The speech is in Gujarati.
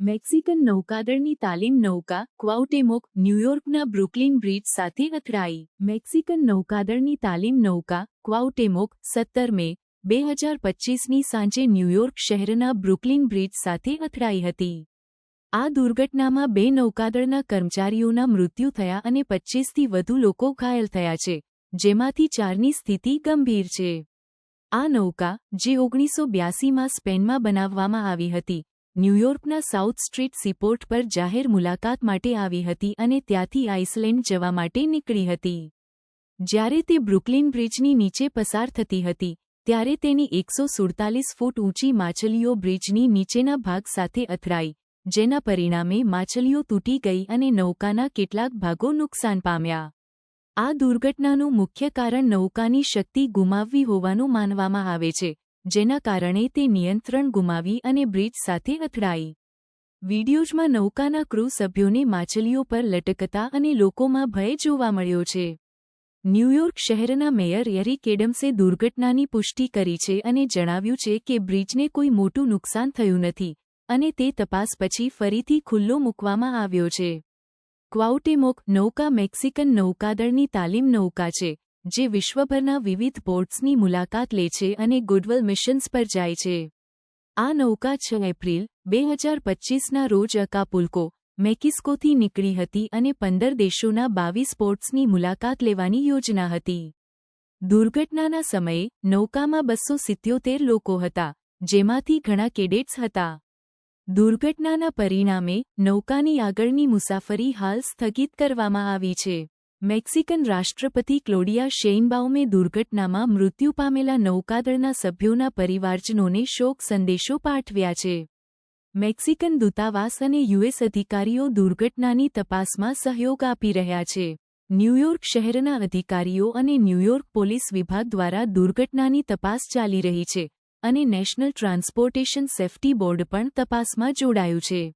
મેક્સિકન નૌકાદળની તાલીમ નૌકા ક્વાઉટેમોક, ન્યૂયોર્કના બ્રુકલિન બ્રિજ સાથે અથડાઈ. મેક્સિકન નૌકાદળની તાલીમ નૌકા ક્વાઉટેમોક, સત્તર મે બે હજાર પચ્ચીસની સાંજે ન્યૂયોર્ક શહેરના બ્રુકલિન બ્રિજ સાથે અથડાઈ હતી. આ દુર્ઘટનામાં બે નૌકાદળના કર્મચારીઓના મૃત્યુ થયા અને પચ્ચીસથી વધુ લોકો ઘાયલ થયા છે, જેમાંથી ચારની સ્થિતિ ગંભીર છે. આ નૌકા, જે ઓગણીસો બ્યાસીમાં સ્પેનમાં બનાવવામાં આવી હતી ન્યૂયોર્કના સાઉથ સ્ટ્રીટ સીપોર્ટ પર જાહેર મુલાકાત માટે આવી હતી અને ત્યાંથી આઇસલેન્ડ જવા માટે નીકળી હતી. જ્યારે તે બ્રુકલિન બ્રિજની નીચે પસાર થતી હતી, ત્યારે તેની એકસો સુડતાલીસ ફૂટ ઊંચી માછલીઓ બ્રિજની નીચેના ભાગ સાથે અથડાઈ, જેના પરિણામે માછલીઓ તૂટી ગઈ અને નૌકાના કેટલાક ભાગો નુકસાન પામ્યા. આ દુર્ઘટનાનું મુખ્ય કારણ નૌકાની શક્તિ ગુમાવવી હોવાનું માનવામાં આવે છે જેના કારણે તે નિયંત્રણ ગુમાવી અને બ્રિજ સાથે અથડાઈ. વિડીયોઝમાં નૌકાના ક્રૂ સભ્યોને માછલીઓ પર લટકતા અને લોકોમાં ભય જોવા મળ્યો છે. ન્યૂયોર્ક શહેરના મેયર યરી કેડમ્સે દુર્ઘટનાની પુષ્ટિ કરી છે અને જણાવ્યું છે કે બ્રિજને કોઈ મોટું નુકસાન થયું નથી, અને તે તપાસ પછી ફરીથી ખુલ્લો મૂકવામાં આવ્યો છે. ક્વાઉટેમોક નૌકા મેક્સિકન નૌકાદળની તાલીમ નૌકા છે જે વિશ્વભરના વિવિધ પોર્ટ્સની મુલાકાત લે છે અને ગુડવલ મિશન્સ પર જાય છે. આ નૌકા છ એપ્રિલ, બે હજાર પચ્ચીસના રોજ અકાપુલ્કો, મેકિસ્કોથી નીકળી હતી અને પંદર દેશોના બાવીસ પોર્ટ્સની મુલાકાત લેવાની યોજના હતી. દુર્ઘટનાના સમયે નૌકામાં બસો સિત્યોતેર લોકો હતા, જેમાંથી ઘણા કેડેટ્સ હતા. દુર્ઘટનાના પરિણામે નૌકાની આગળની મુસાફરી હાલ સ્થગિત કરવામાં આવી છે. મેક્સિકન રાષ્ટ્રપતિ ક્લોડિયા શેઇનબાઉમે દુર્ઘટનામાં મૃત્યુ પામેલા નૌકાદળના સભ્યોના પરિવારજનોને શોક સંદેશો પાઠવ્યા છે. મેક્સિકન દૂતાવાસ અને યુએસ અધિકારીઓ દુર્ઘટનાની તપાસમાં સહયોગ આપી રહ્યા છે. ન્યૂયોર્ક શહેરના અધિકારીઓ અને ન્યૂયોર્ક પોલીસ વિભાગ દ્વારા દુર્ઘટનાની તપાસ ચાલી રહી છે અને નેશનલ ટ્રાન્સપોર્ટેશન સેફ્ટી બોર્ડ પણ તપાસમાં જોડાયું છે.